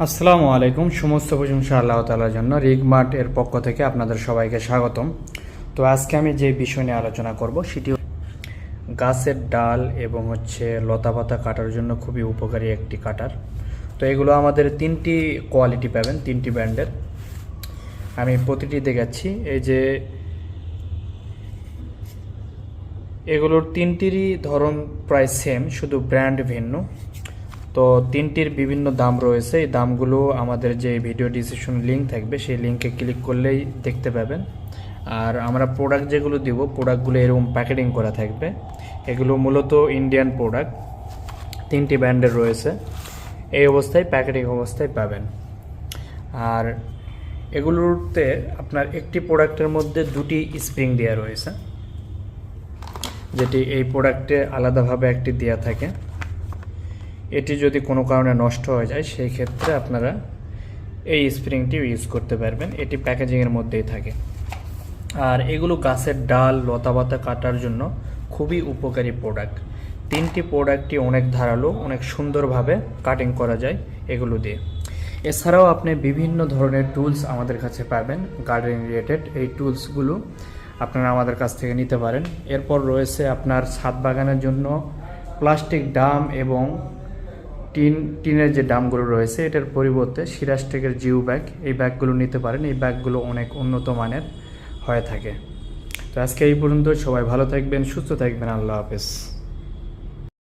আসসালামু আলাইকুম, সমস্ত প্রশংসা আল্লাহ তালার জন্য, রিগমার্ট এর পক্ষ থেকে আপনাদের সবাইকে স্বাগতম। তো আজকে আমি যে বিষয় নিয়ে আলোচনা করব, সেটি গাছের ডাল এবং হচ্ছে লতা পাতা কাটার জন্য খুবই উপকারী একটি কাটার। তো এগুলো আমাদের তিনটি কোয়ালিটি পাবেন, তিনটি ব্র্যান্ডের। আমি প্রতিটি দেখাচ্ছি, এই যে এগুলোর তিনটিরই ধরন প্রায় সেম শুধু ব্র্যান্ড ভিন্ন। তো তিনটির বিভিন্ন দাম রয়েছে। এই দামগুলো আমাদের যে ভিডিও ডিসক্রিপশন লিঙ্ক থাকবে, সেই লিঙ্কে ক্লিক করলেই দেখতে পাবেন। আর আমরা প্রোডাক্ট যেগুলো দিব প্রোডাক্টগুলো এরকম প্যাকেটিং করা থাকবে। এগুলো মূলত ইন্ডিয়ান প্রোডাক্ট তিনটি ব্র্যান্ডের রয়েছে। এই অবস্থায় প্যাকেটিং অবস্থায় পাবেন। আর এগুলোতে আপনার একটি প্রোডাক্টের মধ্যে দুটি স্প্রিং দেওয়া রয়েছে। যেটি এই প্রোডাক্টে আলাদাভাবে একটি দেওয়া থাকে। এটি যদি কোনো কারণে নষ্ট হয়ে যায়, সেই ক্ষেত্রে আপনারা এই স্প্রিংটি ইউজ করতে পারবেন। এটি প্যাকেজিংয়ের মধ্যেই থাকে। আর এগুলো গাছের ডাল, লতাপাতা কাটার জন্য খুবই উপকারী প্রোডাক্ট তিনটি প্রোডাক্টটি অনেক ধারালো, অনেক সুন্দরভাবে কাটিং করা যায় এগুলো দিয়ে। এছাড়াও আপনি বিভিন্ন ধরনের টুলস আমাদের কাছে পাবেন গার্ডেন রিলেটেড এই টুলসগুলো আপনারা আমাদের কাছ থেকে নিতে পারেন। এরপর রয়েছে আপনার ছাদ বাগানের জন্য প্লাস্টিক ডাম এবং টিন, টিনের যে ডামগুলো রয়েছে, এটার পরিবর্তে সিরাজটেকের জিও ব্যাগ, এই ব্যাগগুলো নিতে পারেন। এই ব্যাগগুলো অনেক উন্নত মানের হয়ে থাকে। তো আজকে এই পর্যন্ত সবাই ভালো থাকবেন, সুস্থ থাকবেন। আল্লাহ হাফেজ।